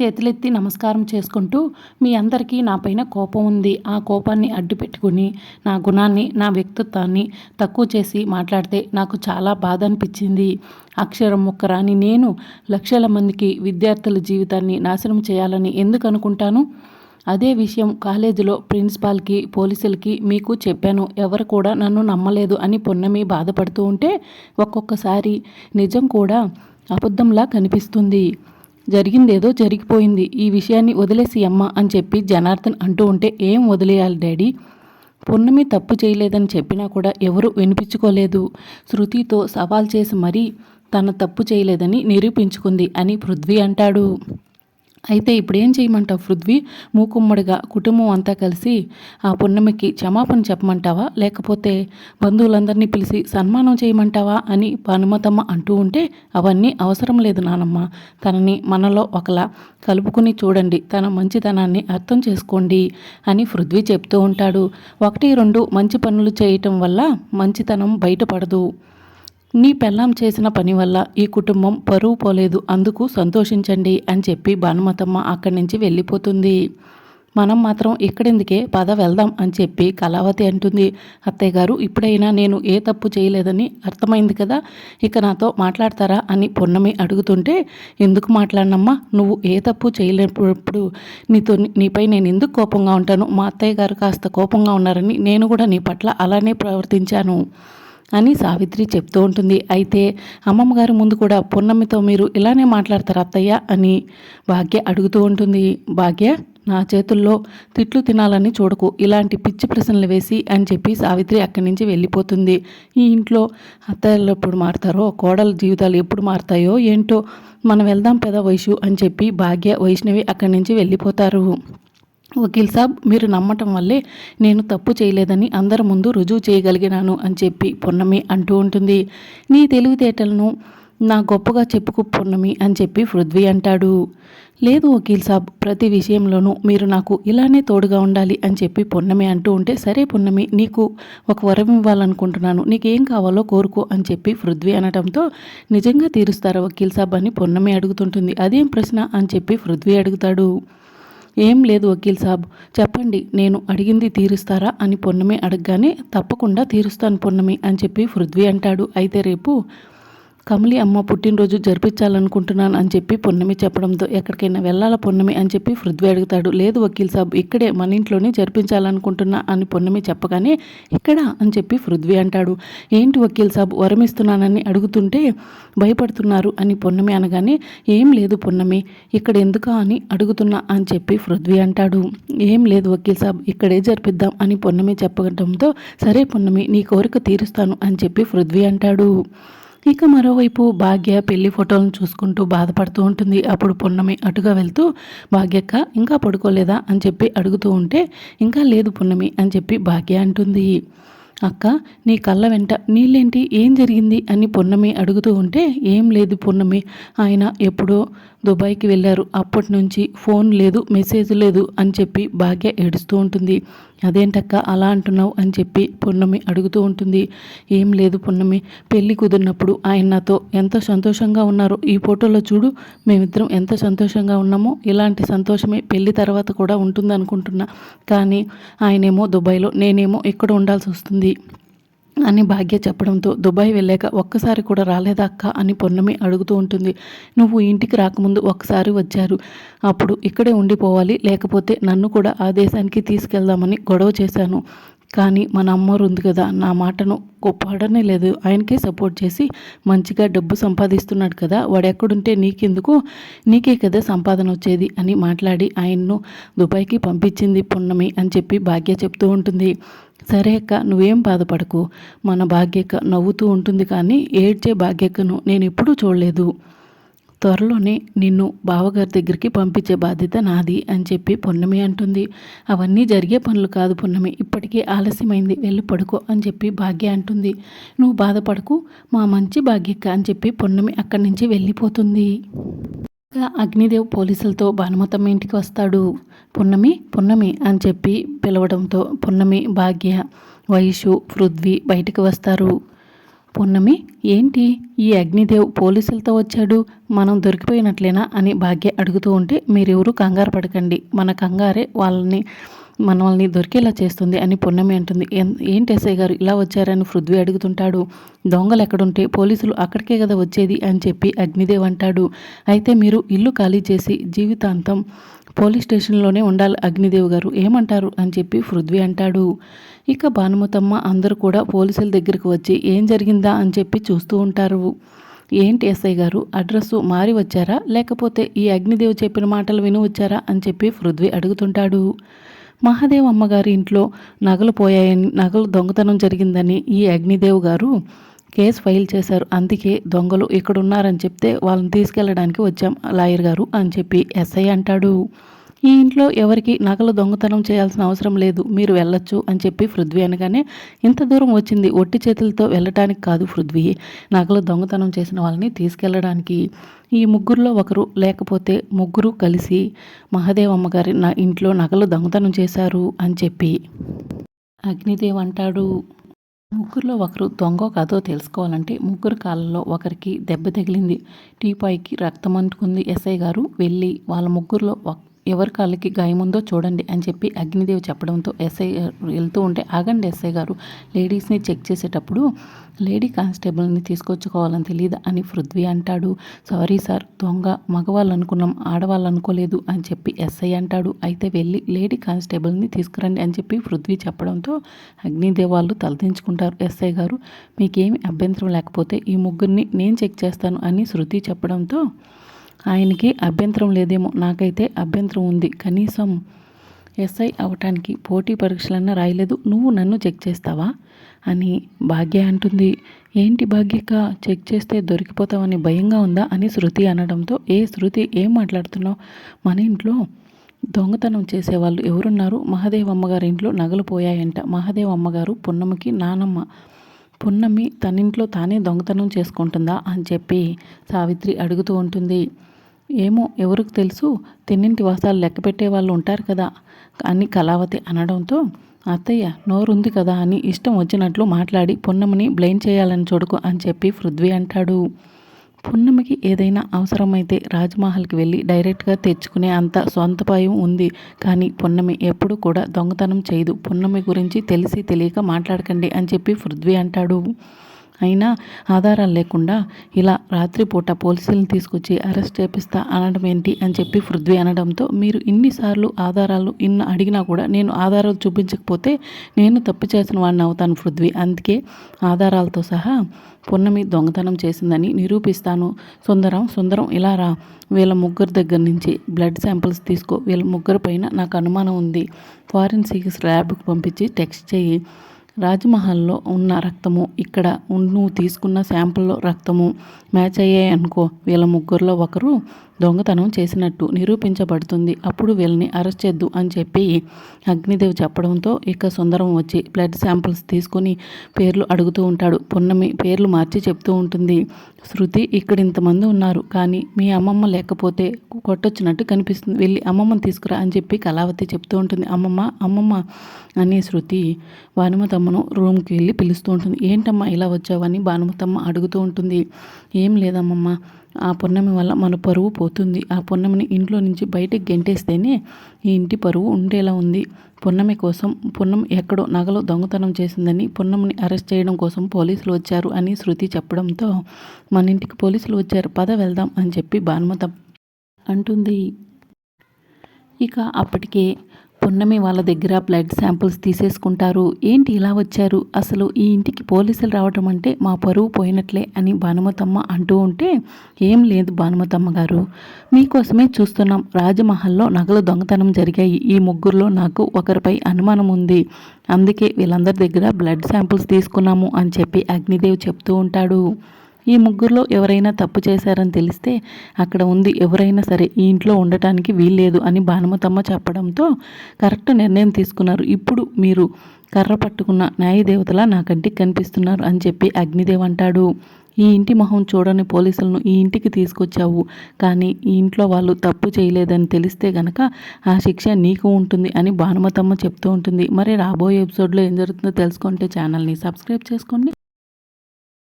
చేతులెత్తి నమస్కారం చేసుకుంటూ మీ అందరికీ నాపైన కోపం ఉంది. ఆ కోపాన్ని అడ్డు పెట్టుకుని నా గుణాన్ని నా వ్యక్తిత్వాన్ని తక్కువ చేసి మాట్లాడితే నాకు చాలా బాధ అనిపించింది. అక్షరం ముక్కరాని నేను లక్షల మందికి విద్యార్థుల జీవితాన్ని నాశనం చేయాలని ఎందుకు అనుకుంటాను? అదే విషయం కాలేజీలో ప్రిన్సిపాల్కి పోలీసులకి మీకు చెప్పాను. ఎవరు కూడా నన్ను నమ్మలేదు అని పొన్నమి బాధపడుతూ ఉంటే ఒక్కొక్కసారి నిజం కూడా అబద్ధంలా కనిపిస్తుంది. జరిగిందేదో జరిగిపోయింది. ఈ విషయాన్ని వదిలేసి అమ్మ అని చెప్పి జనార్దన్ అంటూ ఉంటే ఏం వదిలేయాలి డాడీ? పున్నమి తప్పు చేయలేదని చెప్పినా కూడా ఎవరు వినిపించుకోలేదు. శృతితో సవాల్ చేసి మరీ తన తప్పు చేయలేదని నిరూపించుకుంది అని పృథ్వీ అంటాడు. అయితే ఇప్పుడు ఏం చేయమంటావు పృథ్వీ? మూకుమ్మడిగా కుటుంబం అంతా కలిసి ఆ పున్నమికి క్షమాపణ చెప్పమంటావా? లేకపోతే బంధువులందరినీ పిలిచి సన్మానం చేయమంటావా? అని పనుమతమ్మ అంటూ ఉంటే అవన్నీ అవసరం లేదు నానమ్మ. తనని మనలో ఒకలా కలుపుకుని చూడండి. తన మంచితనాన్ని అర్థం చేసుకోండి అని పృథ్వీ చెప్తూ ఉంటాడు. ఒకటి రెండు మంచి పనులు చేయటం వల్ల మంచితనం బయటపడదు. నీ పెళ్ళాం చేసిన పని వల్ల ఈ కుటుంబం పరువు పోలేదు అందుకు సంతోషించండి అని చెప్పి భానుమతమ్మ అక్కడి నుంచి వెళ్ళిపోతుంది. మనం మాత్రం ఇక్కడెందుకే? పద వెళ్దాం అని చెప్పి కళావతి అంటుంది. అత్తయ్య గారు ఇప్పుడైనా నేను ఏ తప్పు చేయలేదని అర్థమైంది కదా? ఇక నాతో మాట్లాడతారా అని పొన్నమి అడుగుతుంటే ఎందుకు మాట్లాడినమ్మా? నువ్వు ఏ తప్పు చేయలేనప్పుడు నీతో నీపై నేను ఎందుకు కోపంగా ఉంటాను? మా అత్తయ్య గారు కాస్త కోపంగా ఉన్నారని నేను కూడా నీ పట్ల అలానే ప్రవర్తించాను. అని సావిత్రి చెప్తూ ఉంటుంది. అయితే అమ్మమ్మ గారి ముందు కూడా పున్నమితో మీరు ఇలానే మాట్లాడతారు అత్తయ్య అని భాగ్య అడుగుతూ ఉంటుంది. భాగ్య నా చేతుల్లో తిట్లు తినాలని చూడకు ఇలాంటి పిచ్చి ప్రశ్నలు వేసి అని చెప్పి సావిత్రి అక్కడి నుంచి వెళ్ళిపోతుంది. ఈ ఇంట్లో అత్తయ్యలు ఎప్పుడు మారుతారో కోడల జీవితాలు ఎప్పుడు మారుతాయో ఏంటో మనం వెళ్దాం పెద వయసు అని చెప్పి భాగ్య వైష్ణవి అక్కడి నుంచి వెళ్ళిపోతారు. వకీల్ సాబ్ మీరు నమ్మటం వల్లే నేను తప్పు చేయలేదని అందరి ముందు రుజువు చేయగలిగినాను అని చెప్పి పొన్నమి అంటూ ఉంటుంది. నీ తెలివితేటలను నా గొప్పగా చెప్పుకు పొన్నమి అని చెప్పి పృథ్వీ అంటాడు. లేదు వకీల్ సాబ్ ప్రతి విషయంలోనూ మీరు నాకు ఇలానే తోడుగా ఉండాలి అని చెప్పి పొన్నమి అంటూ ఉంటే సరే పొన్నమి నీకు ఒక వరం ఇవ్వాలనుకుంటున్నాను. నీకేం కావాలో కోరుకో అని చెప్పి పృథ్వీ అనడంతో నిజంగా తీరుస్తారా వకీల్ సాబ్ అని పొన్నమి అడుగుతుంటుంది. అదేం ప్రశ్న అని చెప్పి పృథ్వీ అడుగుతాడు. ఏం లేదు వకీల్ సాబ్. చెప్పండి నేను అడిగింది తీరుస్తారా అని పొన్నమి అడగగానే తప్పకుండా తీరుస్తాను పొన్నమి అని చెప్పి పృథ్వీ అంటాడు. అయితే రేపు కమలి అమ్మ పుట్టినరోజు జరిపించాలనుకుంటున్నాను అని చెప్పి పొన్నమి చెప్పడంతో ఎక్కడికైనా వెళ్ళాల పొన్నమి అని చెప్పి పృథ్వీ అడుగుతాడు. లేదు వకీల్ సాబ్ ఇక్కడే మన ఇంట్లోనే జరిపించాలనుకుంటున్నా అని పొన్నమి చెప్పగానే ఇక్కడ అని చెప్పి పృథ్వీ అంటాడు. ఏంటి వకీల్ సాబ్ వరమిస్తున్నానని అడుగుతుంటే భయపడుతున్నారు అని పొన్నమి అనగానే ఏం లేదు పొన్నమి ఇక్కడ ఎందుకా అని అడుగుతున్నా అని చెప్పి పృథ్వీ అంటాడు. ఏం లేదు వకీల్ సాబ్ ఇక్కడే జరిపిద్దాం అని పొన్నమి చెప్పడంతో సరే పొన్నమి నీ కోరిక తీరుస్తాను అని చెప్పి పృథ్వీ అంటాడు. ఇక మరోవైపు భాగ్య పెళ్ళి ఫోటోలను చూసుకుంటూ బాధపడుతూ ఉంటుంది. అప్పుడు పున్నమి అటుగా వెళ్తూ భాగ్యక్క ఇంకా పడుకోలేదా? అని చెప్పి అడుగుతూ ఉంటే ఇంకా లేదు పున్నమి అని చెప్పి భాగ్య అంటుంది. అక్క నీ కళ్ళ వెంట నీళ్ళేంటి? ఏం జరిగింది? అని పున్నమి అడుగుతూ ఉంటే ఏం లేదు పున్నమి. ఆయన ఎప్పుడో దుబాయ్కి వెళ్ళారు. అప్పటి నుంచి ఫోన్ లేదు మెసేజ్ లేదు అని చెప్పి భాగ్య ఏడుస్తూ ఉంటుంది. అదేంటక్క అలా అంటున్నావు? అని చెప్పి పున్నమి అడుగుతూ ఉంటుంది. ఏం లేదు పున్నమి. పెళ్ళి కుదిరినప్పుడు ఆయన నాతో ఎంత సంతోషంగా ఉన్నారో ఈ ఫోటోలో చూడు. మేమిద్దరం ఎంత సంతోషంగా ఉన్నామో ఇలాంటి సంతోషమే పెళ్ళి తర్వాత కూడా ఉంటుందనుకుంటున్నా. కానీ ఆయనేమో దుబాయ్లో నేనేమో ఇక్కడ ఉండాల్సి వస్తుంది. అని భాగ్య చెప్పడంతో దుబాయ్ వెళ్ళాక ఒక్కసారి కూడా రాలేదా అక్క అని పొన్నమి అడుగుతూ ఉంటుంది. నువ్వు ఇంటికి రాకముందు ఒక్కసారి వచ్చారు. అప్పుడు ఇక్కడే ఉండిపోవాలి. లేకపోతే నన్ను కూడా ఆ దేశానికి తీసుకెళ్దామని గొడవ చేశాను. కానీ మన అమ్మోరు ఉంది కదా నా మాటను గొప్పవాడనే లేదు. ఆయనకే సపోర్ట్ చేసి మంచిగా డబ్బు సంపాదిస్తున్నాడు కదా వాడు ఎక్కడుంటే నీకెందుకు? నీకే కదా సంపాదన వచ్చేది అని మాట్లాడి ఆయన్ను దుబాయ్కి పంపించింది పున్నమి అని చెప్పి భాగ్య చెప్తూ ఉంటుంది. సరే అక్క నువ్వేం బాధపడకు. మన భాగ్యక్క నవ్వుతూ ఉంటుంది కానీ ఏడ్చే భాగ్యక్కను నేను ఎప్పుడూ చూడలేదు. త్వరలోనే నిన్ను బావగారి దగ్గరికి పంపించే బాధ్యత నాది అని చెప్పి పొన్నమి అంటుంది. అవన్నీ జరిగే పనులు కాదు పొన్నమి ఇప్పటికే ఆలస్యమైంది. వెళ్ళి పడుకో అని చెప్పి భాగ్య అంటుంది. నువ్వు బాధపడకు మా మంచి భాగ్యక్క అని చెప్పి పొన్నమి అక్కడి నుంచి వెళ్ళిపోతుంది. అగ్నిదేవ్ పోలీసులతో భానుమతమ్మ ఇంటికి వస్తాడు. పున్నమి పున్నమి అని చెప్పి పిలవడంతో పున్నమి భాగ్య వయసు పృథ్వీ బయటకు వస్తారు. పున్నమి ఏంటి? ఈ అగ్నిదేవ్ పోలీసులతో వచ్చాడు? మనం దొరికిపోయినట్లేనా? అని భాగ్య అడుగుతూ ఉంటే మీరెవరూ కంగారు పడకండి. మన కంగారే వాళ్ళని మనల్ని దొరికేలా చేస్తుంది అని పున్నమి అంటుంది. ఏంటి ఎస్ఐ గారు ఇలా వచ్చారని పృథ్వీ అడుగుతుంటాడు. దొంగలు ఎక్కడుంటే పోలీసులు అక్కడికే కదా వచ్చేది అని చెప్పి అగ్నిదేవ్ అంటాడు. అయితే మీరు ఇల్లు ఖాళీ చేసి జీవితాంతం పోలీస్ స్టేషన్లోనే ఉండాలి అగ్నిదేవ్ గారు. ఏమంటారు? అని చెప్పి పృథ్వీ అంటాడు. ఇక భానుమతమ్మ అందరూ కూడా పోలీసుల దగ్గరికి వచ్చి ఏం జరిగిందా అని చెప్పి చూస్తూ ఉంటారు. ఏంటి ఎస్ఐ గారు? అడ్రస్సు మారి వచ్చారా? లేకపోతే ఈ అగ్నిదేవ్ చెప్పిన మాటలు విని వచ్చారా? అని చెప్పి పృథ్వీ అడుగుతుంటాడు. మహాదేవ్ అమ్మగారి ఇంట్లో నగలు పోయాయని నగలు దొంగతనం జరిగిందని ఈ అగ్నిదేవ్ గారు కేసు ఫైల్ చేశారు. అందుకే దొంగలు ఇక్కడ ఉన్నారని చెప్తే వాళ్ళని తీసుకెళ్ళడానికి వచ్చాం లాయర్ గారు అని చెప్పి ఎస్ఐ అంటాడు. ఈ ఇంట్లో ఎవరికి నగలు దొంగతనం చేయాల్సిన అవసరం లేదు మీరు వెళ్ళొచ్చు అని చెప్పి పృథ్వీ అనగానే ఇంత దూరం వచ్చింది ఒట్టి చేతులతో వెళ్ళటానికి కాదు పృథ్వీ. నగలు దొంగతనం చేసిన వాళ్ళని తీసుకెళ్ళడానికి. ఈ ముగ్గురులో ఒకరు లేకపోతే ముగ్గురు కలిసి మహాదేవమ్మ గారి నా ఇంట్లో నగలు దొంగతనం చేశారు అని చెప్పి అగ్నిదేవ్ అంటాడు. ముగ్గురులో ఒకరు దొంగ కాదో తెలుసుకోవాలంటే ముగ్గురు కాళ్ళలో ఒకరికి దెబ్బ తగిలింది. టీపాయ్కి రక్తం అంటుకుంది ఎస్ఐ గారు. వెళ్ళి వాళ్ళ ముగ్గురులో ఎవరి కాళ్ళకి గాయముందో చూడండి అని చెప్పి అగ్నిదేవి చెప్పడంతో ఎస్ఐ వెళ్తూ ఉంటే ఆగండి ఎస్ఐ గారు లేడీస్ని చెక్ చేసేటప్పుడు లేడీ కానిస్టేబుల్ని తీసుకొచ్చుకోవాలని తెలియదు అని పృథ్వీ అంటాడు. సారీ సార్ దొంగ మగవాళ్ళు అనుకున్నాం ఆడవాళ్ళు అనుకోలేదు అని చెప్పి ఎస్ఐ అంటాడు. అయితే వెళ్ళి లేడీ కానిస్టేబుల్ని తీసుకురండి అని చెప్పి పృథ్వీ చెప్పడంతో అగ్నిదేవాళ్ళు తలదించుకుంటారు. ఎస్ఐ గారు మీకేమి అభ్యంతరం లేకపోతే ఈ ముగ్గురిని నేను చెక్ చేస్తాను అని శృతి చెప్పడంతో ఆయనకి అభ్యంతరం లేదేమో. నాకైతే అభ్యంతరం ఉంది. కనీసం ఎస్ఐ అవటానికి పోటీ పరీక్షలన్నా రాయలేదు. నువ్వు నన్ను చెక్ చేస్తావా? అని భాగ్య అంటుంది. ఏంటి భాగ్యక చెక్ చేస్తే దొరికిపోతావని భయంగా ఉందా? అని శృతి అనడంతో ఏ శృతి ఏం మాట్లాడుతున్నావు? మన ఇంట్లో దొంగతనం చేసేవాళ్ళు ఎవరున్నారు? మహాదేవ్ అమ్మగారి ఇంట్లో నగలు పోయాయంట. మహాదేవ్ అమ్మగారు పున్నమికి నానమ్మ పున్నమి తనింట్లో తానే దొంగతనం చేసుకుంటుందా? అని చెప్పి సావిత్రి అడుగుతూ ఉంటుంది. ఏమో ఎవరికి తెలుసు తిన్నింటి వాసాలు లెక్క పెట్టే వాళ్ళు ఉంటారు కదా. అని కళావతి అనడంతో అత్తయ్య నోరుంది కదా అని ఇష్టం వచ్చినట్లు మాట్లాడి పున్నమిని బ్లైండ్ చేయాలని చూడకు అని చెప్పి పృథ్వీ అంటాడు. పున్నమికి ఏదైనా అవసరమైతే రాజ్మహల్కి వెళ్ళి డైరెక్ట్గా తెచ్చుకునే అంత సొంత సొంతపాయం ఉంది. కానీ పున్నమి ఎప్పుడు కూడా దొంగతనం చేయదు. పున్నమి గురించి తెలిసి తెలియక మాట్లాడకండి అని చెప్పి పృథ్వీ అంటాడు. అయినా ఆధారాలు లేకుండా ఇలా రాత్రిపూట పోలీసులను తీసుకొచ్చి అరెస్ట్ చేపిస్తా అనడం ఏంటి అని చెప్పి పృథ్వీ అనడంతో మీరు ఇన్నిసార్లు ఆధారాలు ఇన్ని అడిగినా కూడా నేను ఆధారాలు చూపించకపోతే నేను తప్పు చేసిన వాడిని అవుతాను పృథ్వీ. అందుకే ఆధారాలతో సహా పున్నమి దొంగతనం చేసిందని నిరూపిస్తాను. సుందరం సుందరం ఇలా రా. వీళ్ళ ముగ్గురు దగ్గర నుంచి బ్లడ్ శాంపిల్స్ తీసుకో. వీళ్ళ ముగ్గురు పైన నాకు అనుమానం ఉంది. ఫారెన్సిక్ ల్యాబ్కి పంపించి టెక్స్ట్ చేయి రాజ్మహల్లో ఉన్న రక్తము. ఇక్కడ నువ్వు తీసుకున్న శాంపుల్లో రక్తము మ్యాచ్ అయ్యాయి అనుకో వీళ్ళ ముగ్గురులో ఒకరు దొంగతనం చేసినట్టు నిరూపించబడుతుంది. అప్పుడు వీళ్ళని అరెస్ట్ చేద్దు అని చెప్పి అగ్నిదేవ్ చెప్పడంతో ఇక సుందరం వచ్చి బ్లడ్ శాంపిల్స్ తీసుకొని పేర్లు అడుగుతూ ఉంటాడు. పున్నమి పేర్లు మార్చి చెప్తూ ఉంటుంది. శృతి ఇక్కడ ఇంతమంది ఉన్నారు. కానీ మీ అమ్మమ్మ లేకపోతే కొట్టొచ్చినట్టు కనిపిస్తుంది. వెళ్ళి అమ్మమ్మని తీసుకురా అని చెప్పి కళావతి చెప్తూ ఉంటుంది. అమ్మమ్మ అమ్మమ్మ అని శృతి భానుమతమ్మను రూమ్కి వెళ్ళి పిలుస్తూ ఉంటుంది. ఏంటమ్మా ఇలా వచ్చావని భానుమతమ్మ అడుగుతూ ఉంటుంది. ఏం లేదమ్మమ్మ. ఆ పున్నమి వల్ల మన పరువు పోతుంది. ఆ పున్నమిని ఇంట్లో నుంచి బయటకు గెంటేస్తేనే ఈ ఇంటి పరువు ఉండేలా ఉంది. పున్నమి కోసం పున్నం ఎక్కడో నగలో దొంగతనం చేసిందని పున్నమిని అరెస్ట్ చేయడం కోసం పోలీసులు వచ్చారు అని శృతి చెప్పడంతో మన ఇంటికి పోలీసులు వచ్చారు పద వెళ్దాం అని చెప్పి భానుమత అంటుంది. ఇక అప్పటికే పున్నమి వాళ్ళ దగ్గర బ్లడ్ శాంపుల్స్ తీసేసుకుంటారు. ఏంటి ఇలా వచ్చారు? అసలు ఈ ఇంటికి పోలీసులు రావటం అంటే మా పరువు పోయినట్లే అని భానుమతమ్మ అంటూ ఉంటే ఏం లేదు భానుమతమ్మ గారు. మీకోసమే చూస్తున్నాం. రాజమహల్లో నగలు దొంగతనం జరిగాయి. ఈ ముగ్గురులో నాకు ఒకరిపై అనుమానం ఉంది. అందుకే వీళ్ళందరి దగ్గర బ్లడ్ శాంపుల్స్ తీసుకున్నాము అని చెప్పి అగ్నిదేవ్ చెప్తూ ఉంటాడు. ఈ ముగ్గురులో ఎవరైనా తప్పు చేశారని తెలిస్తే అక్కడ ఉంది ఎవరైనా సరే ఈ ఇంట్లో ఉండటానికి వీల్లేదు అని భానుమతమ్మ చెప్పడంతో కరెక్ట్ నిర్ణయం తీసుకున్నారు. ఇప్పుడు మీరు కర్ర పట్టుకున్న న్యాయదేవతలా నా కంటికి కనిపిస్తున్నారు అని చెప్పి అగ్నిదేవ్ అంటాడు. ఈ ఇంటి మొహం చూడని పోలీసులను ఈ ఇంటికి తీసుకొచ్చావు కానీ ఈ ఇంట్లో వాళ్ళు తప్పు చేయలేదని తెలిస్తే గనక ఆ శిక్ష నీకు ఉంటుంది అని భానుమతమ్మ చెప్తూ ఉంటుంది. మరి రాబోయే ఎపిసోడ్లో ఏం జరుగుతుందో తెలుసుకుంటే ఛానల్ని సబ్స్క్రైబ్ చేసుకోండి.